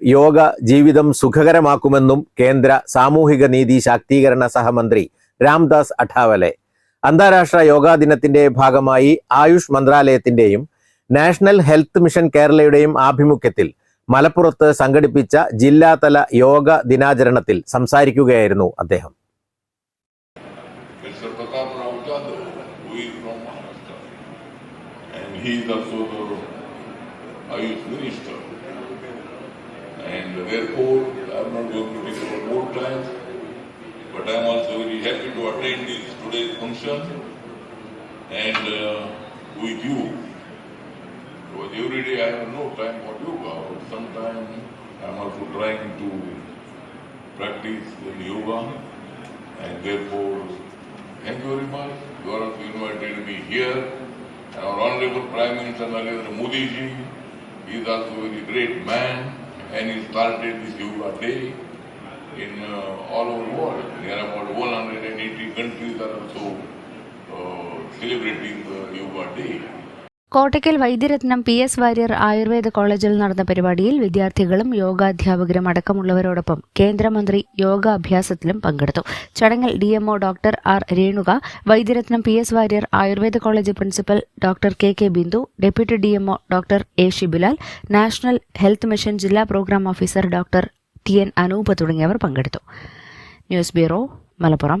യോഗ ജീവിതം സുഖകരമാക്കുമെന്നും കേന്ദ്ര സാമൂഹിക നീതി ശാക്തീകരണ സഹമന്ത്രി രാംദാസ് അഠാവലെ അന്താരാഷ്ട്ര യോഗാ ദിനത്തിന്റെ ഭാഗമായി ആയുഷ് മന്ത്രാലയത്തിന്റെയും നാഷണൽ ഹെൽത്ത് മിഷൻ കേരളയുടെയും ആഭിമുഖ്യത്തിൽ മലപ്പുറത്ത് സംഘടിപ്പിച്ച ജില്ലാതല യോഗ ദിനാചരണത്തിൽ സംസാരിക്കുകയായിരുന്നു അദ്ദേഹം he is also the Ayush Minister. Therefore, I am not going to up more time, but I am also very happy to attend this today's function and uh, with you. Because every day I have no time for yoga, but sometimes I am also trying to practice yoga and therefore Thank you very much. You are also invited me here. And our Honorable Prime Minister Narendra Modi ji is also a very great man and started this Yoga Day in uh, all over the world. There are about 180 countries that are also uh, celebrating the Yoga Day. Kottakkal Vaidyaratnam P S Warrier Ayurveda കോളേജിൽ നടന്ന പരിപാടിയിൽ വിദ്യാർത്ഥികളും യോഗാധ്യാപകരും അടക്കമുള്ളവരോടൊപ്പം കേന്ദ്രമന്ത്രി യോഗാഭ്യാസത്തിലും പങ്കെടുത്തു. ചടങ്ങിൽ DMO doctor R Renuka Vaidyaratnam P S Warrier Ayurveda college principal doctor K K Bindu deputy DMO doctor A Shibilal national health mission ജില്ലാ programme officer doctor T N Anoop തുടങ്ങിയവർ പങ്കെടുത്തു. News bureau Malappuram.